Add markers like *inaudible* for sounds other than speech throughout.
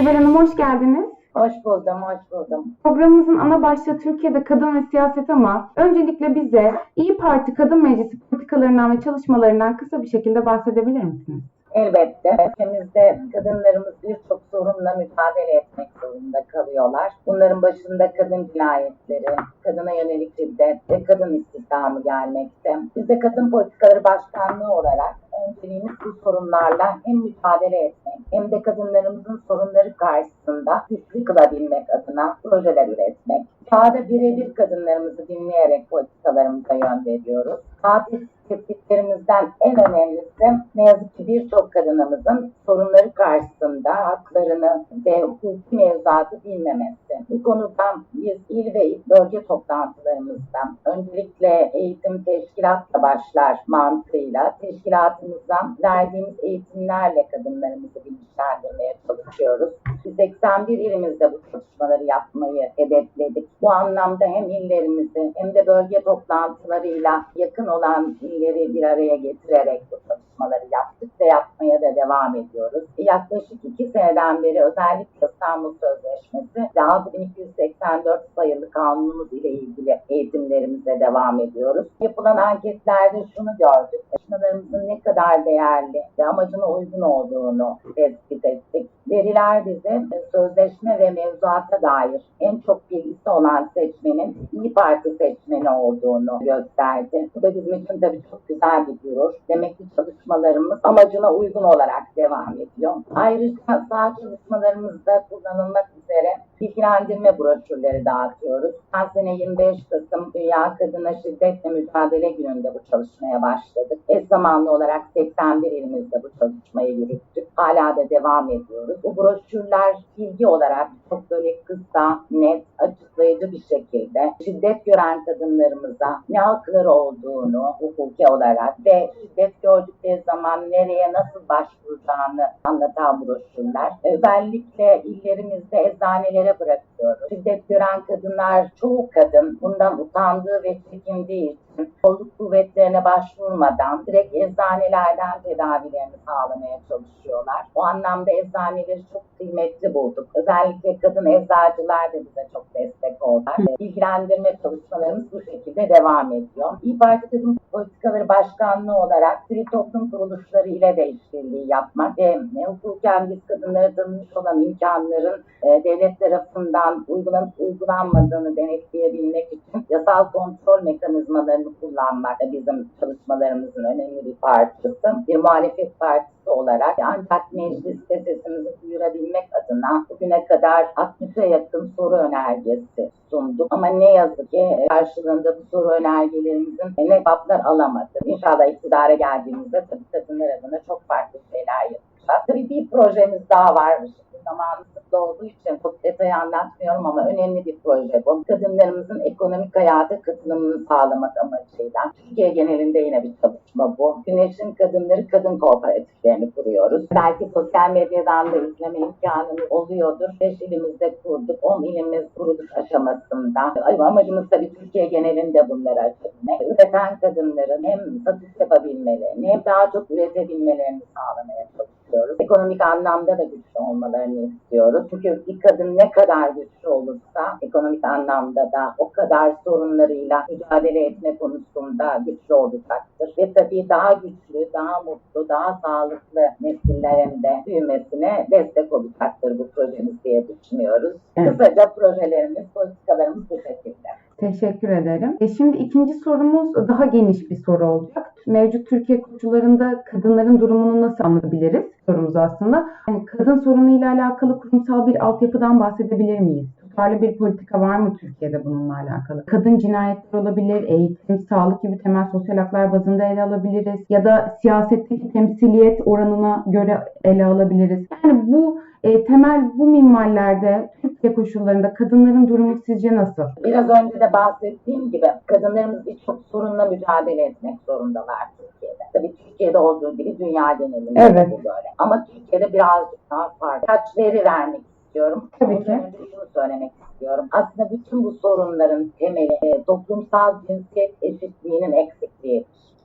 Sibel Hanım hoş geldiniz. Hoş buldum, hoş buldum. Programımızın ana başlığı Türkiye'de kadın ve siyaset ama öncelikle bize İyi Parti Kadın Meclisi politikalarından ve çalışmalarından kısa bir şekilde bahsedebilir misiniz? Elbette ülkemizde kadınlarımız birçok sorunla mücadele etmek zorunda kalıyorlar. Bunların başında kadın cinayetleri, kadına yönelik şiddet ve kadın istihdamı gelmekte. Biz de Kadın Politikaları Başkanlığı olarak önceliğimiz bu sorunlarla hem mücadele etmek hem de kadınlarımızın sorunları karşısında güçlü kılabilmek adına projeler üretmek. Sahada birebir kadınlarımızı dinleyerek politikalarımıza yön veriyoruz. Tatil tespitlerimizden en önemlisi ne yazık ki birçok kadınımızın sorunları karşısında haklarını ve hukuki mevzuatı bilmemesi. Bu konuda biz il ve bölge toplantılarımızda öncelikle eğitim teşkilatla başlar mantığıyla teşkilatımızdan verdiğimiz eğitimlerle kadınlarımızı bilinçlendirmeye çalışıyoruz. Biz 81 ilimizde bu çalışmaları yapmayı hedefledik. Bu anlamda hem illerimizi hem de bölge toplantılarıyla yakın olan illeri bir araya getirerek bu çalışmaları yaptık ve yapmaya da devam ediyoruz. Yaklaşık iki seneden beri özellikle İstanbul Sözleşmesi ve 6284 sayılı kanunumuz ile ilgili eğitimlerimize devam ediyoruz. Yapılan anketlerde şunu gördük. Çalışmalarımızın ne kadar değerli ve amacına uygun olduğunu tespit ettik. Veriler bize sözleşme ve mevzuata dair en çok bilgisi olan seçmenin İyi Parti seçmeni olduğunu gösterdi. Bu da bizim için tabii çok güzel bir gurur. Demek ki çalışmalarımız amacına uygun olarak devam ediyor. Ayrıca sağ çalışmalarımızda kullanılmak üzere bilgilendirme broşürleri dağıtıyoruz. Her sene 25 Kasım Dünya Kadına Şiddetle Mücadele Günü'nde bu çalışmaya başladık. Eş zamanlı olarak 81 ilimizde bu çalışmayı yürüttük. Hala da devam ediyoruz. Bu broşürler bilgi olarak çok böyle kısa, net, açıklayıcı bir şekilde şiddet gören kadınlarımıza ne hakları olduğunu hukuki olarak ve şiddet gördükleri zaman nereye nasıl başvuracağını anlatan broşürler. Özellikle illerimizde eczanelere bırakıyoruz. Şiddet gören kadınlar, çoğu kadın bundan utandığı ve çekindiği kolluk kuvvetlerine başvurmadan direkt eczanelerden tedavilerini sağlamaya çalışıyorlar. O anlamda eczaneleri çok kıymetli bulduk. Özellikle kadın eczacılar da bize çok destek oldular. Bilgilendirme çalışmalarımız bu şekilde devam ediyor. İyi Parti Kadın Politikaları Başkanlığı olarak sivil toplum kuruluşları ile de işbirliği yapmak ve hukuken biz kadınlara tanınmış olan imkanların e, devlet tarafından uygulanıp uygulanmadığını denetleyebilmek için yasal kontrol mekanizmalarını kullanmak bizim çalışmalarımızın önemli bir parçası. Bir muhalefet partisi olarak ancak mecliste sesimizi duyurabilmek adına bugüne kadar 60'a yakın soru önergesi sunduk. Ama ne yazık ki karşılığında bu soru önergelerimizin ne cevaplar alamadık. İnşallah iktidara geldiğimizde tabii kadınlar adına çok farklı şeyler yapacağız. Tabii bir projemiz daha var. Zamanı kısıtlı olduğu için çok detayı anlatmıyorum ama önemli bir proje bu. Kadınlarımızın ekonomik hayata katılımını sağlamak amacıyla. Türkiye genelinde yine bir çalışma bu. Güneş'in Kadınları Kadın Kooperatiflerini kuruyoruz. Belki sosyal medyadan da izleme imkanımız oluyordur. 5 ilimizde kurduk. 10 ilimiz kuruluş aşamasında. Amacımız tabii Türkiye genelinde bunları açabilmek. Üreten kadınların hem satış yapabilmelerini hem daha çok üretebilmelerini sağlamaya çalışıyoruz. Ekonomik anlamda da güçlü olmalarını istiyoruz. Çünkü bir kadın ne kadar güçlü olursa ekonomik anlamda da o kadar sorunlarıyla mücadele etme konusunda güçlü olacaktır. Ve tabii daha güçlü, daha mutlu, daha sağlıklı nesillerin de büyümesine destek olacaktır bu projemiz diye düşünüyoruz. Kısaca projelerimiz, politikalarımız bu şekilde. Teşekkür ederim. E şimdi ikinci sorumuz daha geniş bir soru olacak. Mevcut Türkiye koşullarında kadınların durumunu nasıl anlatabiliriz? Sorumuz aslında. Yani kadın sorunuyla alakalı kurumsal bir altyapıdan bahsedebilir miyiz? Tutarlı bir politika var mı Türkiye'de bununla alakalı? Kadın cinayetleri olabilir, eğitim, sağlık gibi temel sosyal haklar bazında ele alabiliriz. Ya da siyasetteki temsiliyet oranına göre ele alabiliriz. Yani bu e, temel bu minvallerde Türkiye koşullarında kadınların durumu sizce nasıl? Biraz önce de bahsettiğim gibi kadınlarımız birçok sorunla mücadele etmek zorundalar Türkiye'de. Tabii Türkiye'de olduğu gibi dünya genelinde Evet. de böyle. Ama Türkiye'de birazcık daha farklı. Kaç veri vermek istiyorum. Tabii ki. şunu söylemek istiyorum. Aslında bütün bu sorunların temeli e, toplumsal cinsiyet eşitliğinin eksikliği.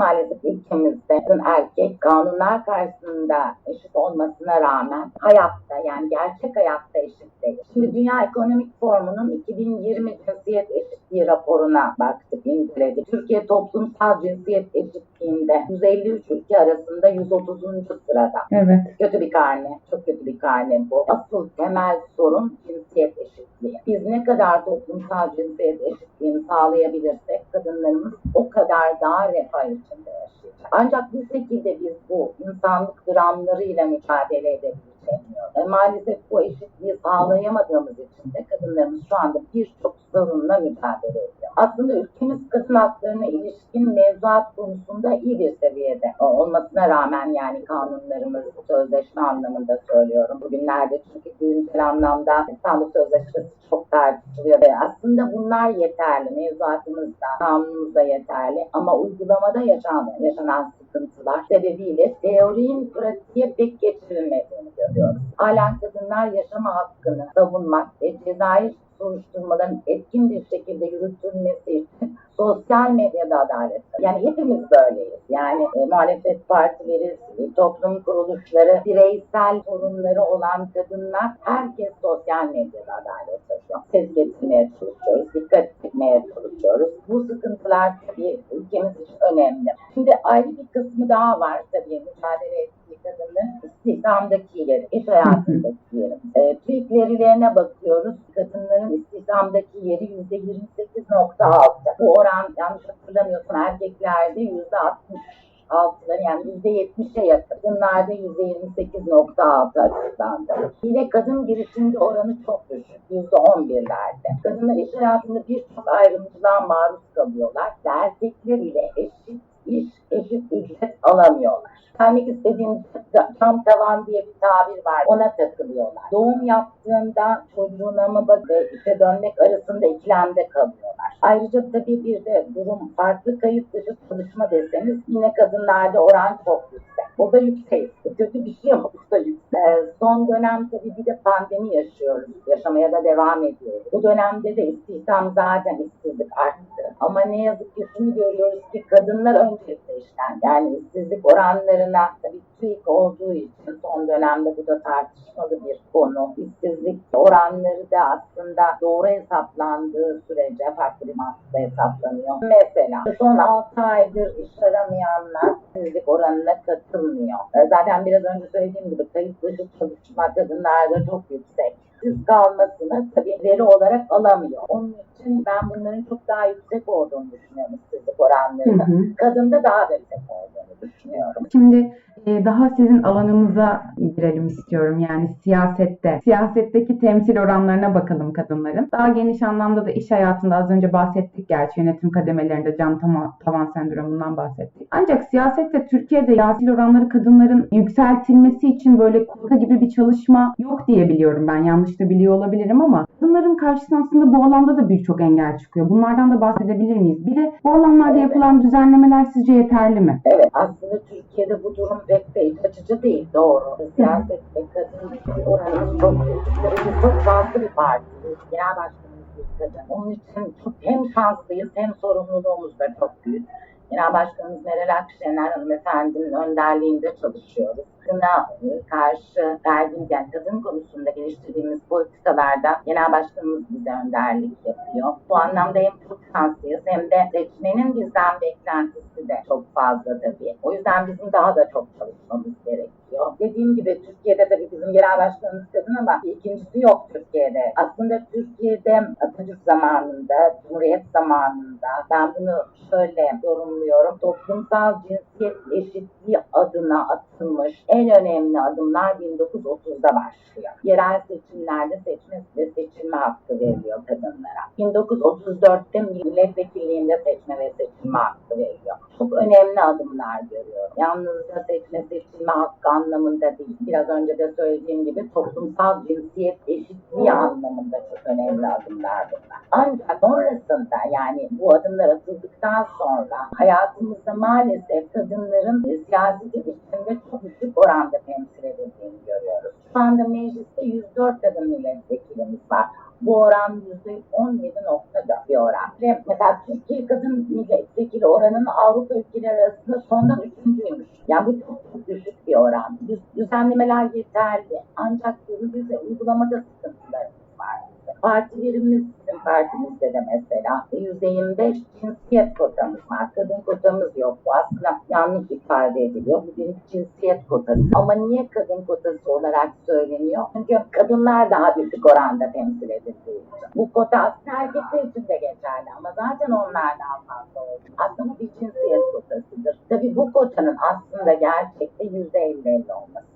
Maalesef ülkemizde kadın erkek kanunlar karşısında eşit olmasına rağmen hayatta yani gerçek hayatta eşit değil. Şimdi Dünya Ekonomik Forumu'nun 2020 cinsiyet eşitliği raporuna baktık, inceledik. Türkiye toplumsal cinsiyet eşitliğinde 153 ülke arasında 130. sırada. Evet. Kötü bir karne, çok kötü bir karne bu. Asıl temel sorun cinsiyet eşitliği. Biz ne kadar toplumsal cinsiyet eşitliğini sağlayabilirsek kadınlarımız o kadar daha refah içinde yaşayacak. Ancak bir şekilde biz bu insanlık dramlarıyla mücadele edebileceğimiz. E, maalesef bu eşitliği sağlayamadığımız için de kadınlarımız şu anda birçok sorunla mücadele ediyor. Aslında ülkemiz kadın haklarına ilişkin mevzuat konusunda iyi bir seviyede olmasına rağmen yani kanunlarımız sözleşme anlamında söylüyorum. Bugünlerde çünkü güncel anlamda İstanbul Sözleşmesi çok tartışılıyor ve aslında bunlar yeterli. Mevzuatımız da, kanunumuz da yeterli ama uygulamada yaşanan, yaşanan sıkıntılar sebebiyle teorinin pratiğe pek geçirilmediğini görüyoruz. Halen kadınlar yaşama hakkını savunmak ve cezai soruşturmaların etkin bir şekilde yürütülmesi *laughs* sosyal medyada adalet. Yani hepimiz böyleyiz. Yani e, muhalefet partileri, sivil toplum kuruluşları, bireysel sorunları olan kadınlar herkes sosyal medyada adalet taşıyor. Ses getirmeye çalışıyoruz, dikkat etmeye çalışıyoruz. Bu sıkıntılar tabii ülkemiz için önemli. Şimdi ayrı bir kısmı daha var tabii mücadele kadının istihdamdaki iş hayatındaki yeri. E, TÜİK verilerine bakıyoruz. Kadınların istihdamdaki yeri %28.6. Bu oran yanlış hatırlamıyorsam erkeklerde %66'ları yani %70'e yakın. Kadınlarda %28.6 açıklandı. Yine kadın girişimci oranı çok düşük. %11'lerde. Kadınlar iş hayatında birçok ayrımcılığa maruz kalıyorlar. Erkekler ile eşit iş, eşit ücret alamıyorlar. Vermek istediğim tam tavan diye bir tabir var. Ona takılıyorlar. Doğum yaptığında çocuğuna mı bak ve işe dönmek arasında ikilemde kalıyorlar. Ayrıca tabii bir de durum farklı kayıt dışı çalışma deseniz yine kadınlarda oran çok yüksek. O da yüksek. Kötü bir şey ama bu da yüksek. Ee, son dönem tabii bir de pandemi yaşıyoruz. Yaşamaya da devam ediyoruz. Bu dönemde de istihdam zaten işsizlik arttı. Ama ne yazık ki şunu görüyoruz ki kadınlar öncelikle. Yani işsizlik oranlarına tabii TÜİK olduğu için son dönemde bu da tartışmalı bir konu. İşsizlik oranları da aslında doğru hesaplandığı sürece farklı bir mantıkla hesaplanıyor. Mesela son 6 aydır iş aramayanlar işsizlik oranına katılmıyor. Zaten biraz önce söylediğim gibi kayıt dışı çalışma kadınlarda çok yüksek. İşsiz kalmasını tabii veri olarak alamıyor. Onun için ben bunların çok daha yüksek olduğunu düşünüyorum işsizlik oranlarının. Kadında daha da yüksek olduğunu düşünüyorum. Şimdi daha sizin alanınıza girelim istiyorum. Yani siyasette, siyasetteki temsil oranlarına bakalım kadınların. Daha geniş anlamda da iş hayatında az önce bahsettik gerçi yönetim kademelerinde cam tavan sendromundan bahsettik. Ancak siyasette Türkiye'de temsil oranları kadınların yükseltilmesi için böyle kota gibi bir çalışma yok diye biliyorum ben. Yanlış da biliyor olabilirim ama kadınların karşısına aslında bu alanda da birçok engel çıkıyor. Bunlardan da bahsedebilir miyiz? Bir de bu alanlarda yapılan düzenlemeler sizce yeterli mi? Evet aslında Türkiye'de bu durum pek açıcı değil doğru. Siyasette kadın oranımız çok yüksek. Çok şanslı bir partiyiz. Genel başkanımız bir kadın. Onun için çok hem şanslıyız hem sorumluluğumuz da çok büyük. Genel Başkanımız Meral Akşener hanımefendinin önderliğinde çalışıyoruz. Kadına e, karşı verdiğimiz yani kadın konusunda geliştirdiğimiz politikalarda Genel Başkanımız bize önderlik yapıyor. Bu anlamda hem çok şanslıyız hem de seçmenin bizden beklentisi de çok fazla tabii. O yüzden bizim daha da çok çalışmamız gerekiyor. Dediğim gibi Türkiye'de tabii bizim genel başkanımız kadın ama ikincisi yok Türkiye'de. Aslında Türkiye'de Atatürk zamanında, Cumhuriyet zamanında ben bunu şöyle yorumluyorum. Toplumsal cinsiyet eşitliği adına atılmış en önemli adımlar 1930'da başlıyor. Yerel seçimlerde seçme ve seçilme hakkı veriliyor kadınlara. 1934'te milletvekilliğinde seçme ve seçilme hakkı veriliyor. Çok önemli adımlar görüyorum. Yalnızca seçme seçilme hakkı anlamında değil. Biraz önce de söylediğim gibi toplumsal cinsiyet eşitliği anlamında çok önemli adımlar bunlar. Ancak sonrasında yani bu adımlar atıldıktan sonra hayatımızda maalesef kadınların e, siyasi biçimde çok düşük oranda temsil edildiğini görüyoruz. Şu anda mecliste 104 kadın milletvekilimiz var. Bu oran %17.4. bir oran. Ve mesela Türkiye kadın milletvekili oranının Avrupa ülkeleri arasında sondan üçüncüymüş. Yani bu çok, düşük bir oran. Düz- Düzenlemeler yeterli. Ancak bize uygulamada sıkıntılarımız var. Partilerimiz bizim partimizde de mesela %25 cinsiyet kotamız var. Kadın kotamız yok. Bu aslında yanlış ifade ediliyor. Bu bir cinsiyet kotası. Ama niye kadın kotası olarak söyleniyor? Çünkü kadınlar daha düşük oranda temsil edildiği. Bu kota aslında erkekler için de geçerli ama zaten onlar daha fazla oluyor. Aslında bu bir cinsiyet kotasıdır. Tabii bu kotanın aslında gerçekte %50-50 olması.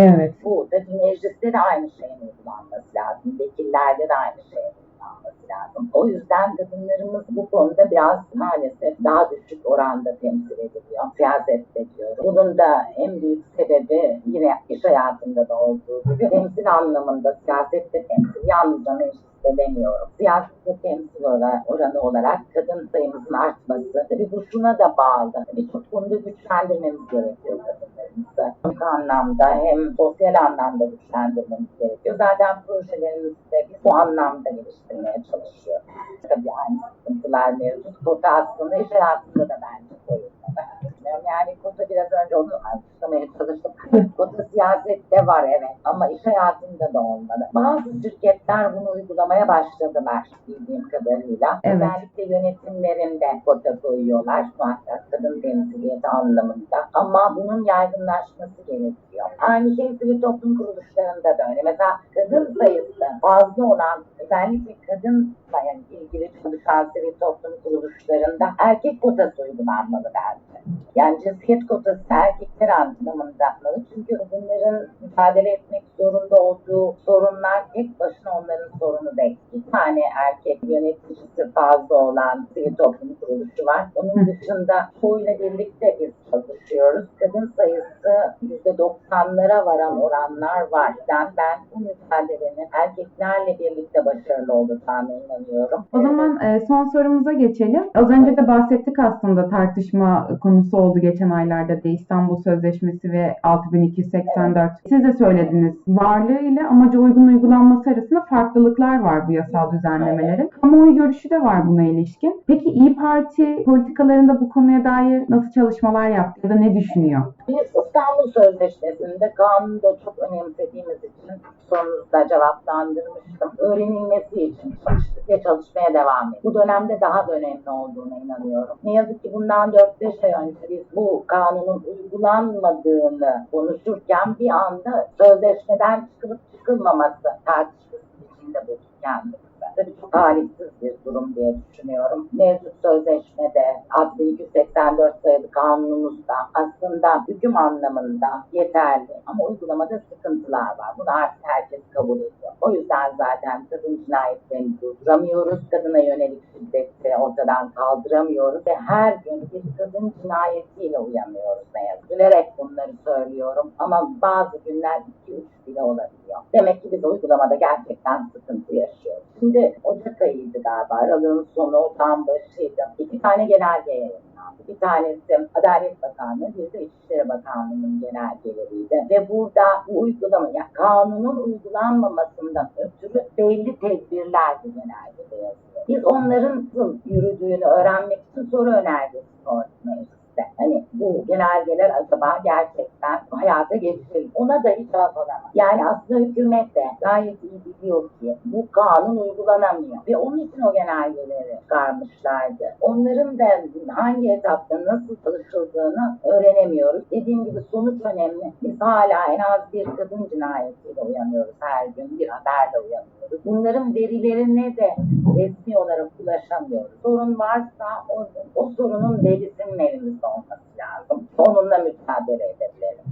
Evet. Bu tabii mecliste de aynı şeyin uygulanması lazım. Vekillerde de aynı şeyin uygulanması lazım. O yüzden kadınlarımız bu konuda biraz maalesef daha düşük oranda temsil ediliyor. Siyasette diyorum. Bunun da en büyük sebebi yine iş hayatında da olduğu gibi temsil anlamında siyasette temsil yalnızca mecliste demiyorum. Siyasette temsil oranı olarak kadın sayımızın artması. Tabii bu şuna da bağlı. Birçok konuda güçlendirmemiz gerekiyor kadınlarımızı. Bu anlamda hem sosyal anlamda güçlendirmemiz gerekiyor. Zaten projelerimizi de biz bu anlamda geliştirmeye çalışıyoruz. Tabii aynı sıkıntılar mevcut. Kota aslında iş hayatında da bence Yani kota biraz önce onu açıklamaya çalıştım. *laughs* Kota siyasette var evet ama iş hayatında da olmalı. Bazı şirketler bunu uygulamaya başladılar bildiğim kadarıyla. Evet. Özellikle yönetimlerinde kota koyuyorlar muhakkak kadın temsiliyeti anlamında. Ama bunun yaygınlaşması gerekiyor. Aynı şey sivil toplum kuruluşlarında da öyle. Mesela kadın sayısı fazla olan özellikle kadın yani ilgili çalışan sivil toplum kuruluşlarında erkek kotası uygulanmalı bence. Yani cinsiyet kotası erkekler anlamında yapmalı. Çünkü kadınların mücadele etmek zorunda olduğu sorunlar tek başına onların sorunu değil. Bir tane erkek yöneticisi fazla olan sivil toplum kuruluşu var. Onun dışında çoğuyla birlikte biz çalışıyoruz. Kadın sayısı %90'lara varan oranlar var. Yani ben bu mücadelenin erkeklerle birlikte başarılı olacağına inanıyorum. O zaman e, son sorumuza geçelim. Az önce de bahsettik aslında tartışma konusu oldu geçen aylarda da İstanbul Sözleşmesi ve 6284. Siz de söylediniz. Varlığı ile amaca uygun uygulanması arasında farklılıklar var bu yasal düzenlemelerin. Kamuoyu görüşü de var buna ilişkin. Peki İyi Parti politikalarında bu konuya dair nasıl çalışmalar yaptı ya da ne düşünüyor? Biz İstanbul Sözleşmesi'nde kanunu da çok önemsediğimiz için sorunuzda cevaplandırmıştım. Öğrenilmesi için çalıştık ve çalışmaya devam ediyoruz. Bu dönemde daha da önemli olduğuna inanıyorum. Ne yazık ki bundan 4-5 ay önce biz bu kanunun uygulanmadığını konuşurken bir anda sözleşmeden çıkılıp çıkılmaması tartışması içinde bulduk kendimizi. Tabii çok talihsiz bir durum diye düşünüyorum. Mevcut sözleşmede 6284 sayılı kanunumuzda aslında hüküm anlamında yeterli ama uygulamada sıkıntılar var. Bunu artık herkes kabul ediyor. O yüzden zaten kadın cinayetlerini durduramıyoruz. Kadına yönelik şiddeti ortadan kaldıramıyoruz ve her gün bir kadın cinayetiyle uyanıyoruz ne yazık. Gülerek bunları söylüyorum ama bazı günler 2-3 bile olabiliyor. Demek ki biz uygulamada gerçekten sıkıntı yaşıyoruz. Şimdi Ocak ayıydı galiba. Aralığın sonu tam başıydı. İki tane genelge yayınlandı. Bir tanesi Adalet Bakanlığı, bir de İçişleri Bakanlığı'nın genelgeleriydi. Ve burada bu uygulama, yani kanunun uygulanmamasından ötürü belli tedbirler bu genelgede yazıyor. Biz onların yürüdüğünü öğrenmek için soru önergesi sorduk mecliste. Hani bu genelgeler acaba gerçekten hayata geçirilir. Ona da hiç cevap alamaz. Yani aslında hükümet de gayet iyi biliyor ki bu kanun uygulanamıyor. Ve onun için o genelgeleri çıkarmışlardı. Onların da hangi etapta nasıl çalışıldığını öğrenemiyoruz. Dediğim gibi sonuç önemli. Biz hala en az bir kadın cinayetiyle uyanıyoruz her gün. Bir haberle uyanıyoruz. Bunların verilerine de resmi olarak ulaşamıyoruz. Sorun varsa o, o sorunun verisinin elimizde olması lazım. Onunla mücadele edebilelim.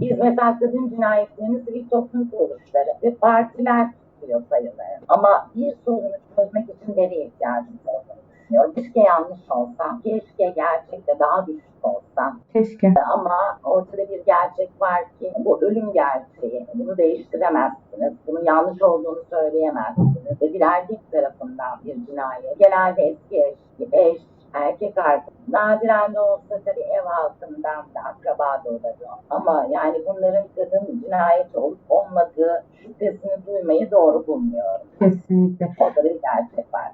Biz mesela kadın cinayetlerini sivil toplum kuruluşları ve partiler tutuyor sayıları. Ama bir sorunu çözmek için veriye ihtiyacımız olduğunu düşünüyorum. Keşke yanlış olsa, keşke gerçekte daha düşük olsa. Keşke. Ama ortada bir gerçek var ki bu ölüm gerçeği. Bunu değiştiremezsiniz. Bunun yanlış olduğunu söyleyemezsiniz. Ve bir erkek tarafından bir cinayet. Genelde eski eş, eş erkek arkadaş. Nadiren de olsa tabii ev halkından da akraba da olabiliyor. Ama yani bunların kadın cinayeti olup olmadığı şüphesini duymayı doğru bulmuyorum. Kesinlikle. Ortada bir gerçek var.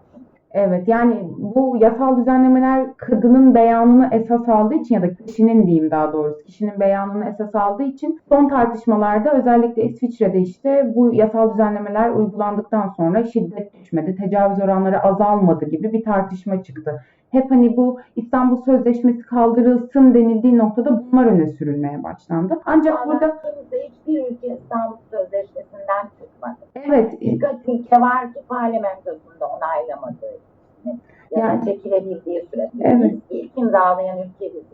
Evet yani bu yasal düzenlemeler kadının beyanını esas aldığı için ya da kişinin diyeyim daha doğrusu kişinin beyanını esas aldığı için son tartışmalarda özellikle İsviçre'de işte bu yasal düzenlemeler uygulandıktan sonra şiddet düşmedi, tecavüz oranları azalmadı gibi bir tartışma çıktı. Hep hani bu İstanbul Sözleşmesi kaldırılsın denildiği noktada bunlar öne sürülmeye başlandı. Ancak burada Baktığımızda hiçbir ülke İstanbul Sözleşmesi'nden çıkmadı. evet Birkaç ülke var ki parlamentosunda onaylamadığı Ya Yani- da çekilebildiği sürece. Evet. Biz ilk imzalayan ülke biziz.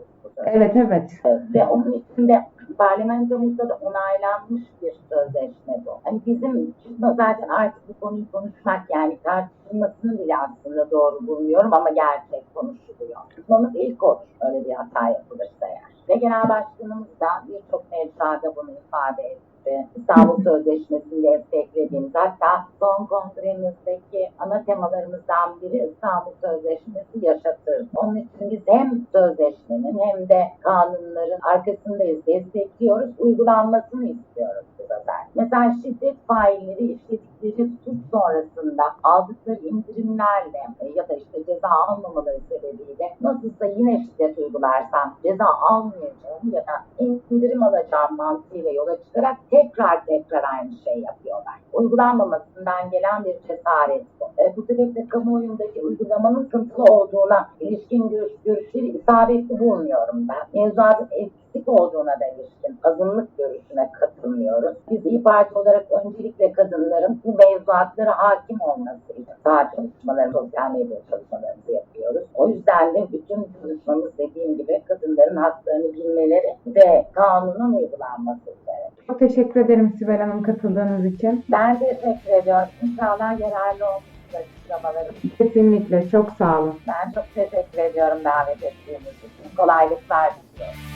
evet evet Ve onun içinde parlamentomuzda da onaylanmış bir sözleşme bu. Hani bizim zaten artık bu konuyu konuşmak yani tartışılmasını bile aslında doğru bulmuyorum ama gerçek konuşuluyor. Konuşmamız ilk olur öyle bir hata yapılırsa eğer. Ve genel başkanımız da birçok mecrada bunu ifade etti. İstanbul Sözleşmesi'nde desteklediğimiz hatta son kongremizdeki ana temalarımızdan biri İstanbul Sözleşmesi yaşatır. Onun için biz hem sözleşmenin hem de kanunların arkasındayız, destekliyoruz, uygulanmasını istiyoruz bu sefer. Mesela şiddet failleri işledikleri suç sonrasında aldıkları indirimlerle e, ya da işte ceza almamaları sebebiyle nasılsa yine şiddet uygularsam ceza almayacağım ya da indirim alacağım mantığıyla yola çıkarak tekrar tekrar aynı şey yapıyorlar. Uygulanmamasından gelen bir cesaret bu. E, bu sebeple kamuoyundaki uygulamanın sıkıntılı olduğuna ilişkin görüş, görüşleri isabetli bulmuyorum ben. Mevzuatın eksik olduğuna da ilişkin azınlık görüşüne katılmıyoruz. Biz İYİ Parti olarak öncelikle kadınların bu mevzuatlara hakim olması için daha çalışmaları, sosyal medya çalışmalarımızı yapıyoruz. O yüzden de bütün çalışmamız dediğim gibi kadınların haklarını bilmeleri ve kanunun uygulanması üzerine. çok teşekkür ederim Sibel Hanım katıldığınız için. Ben de teşekkür ediyorum. İnşallah yararlı olmuştur açıklamalarım. Kesinlikle çok sağ olun. Ben çok teşekkür ediyorum davet ettiğiniz için. Kolaylıklar diliyorum.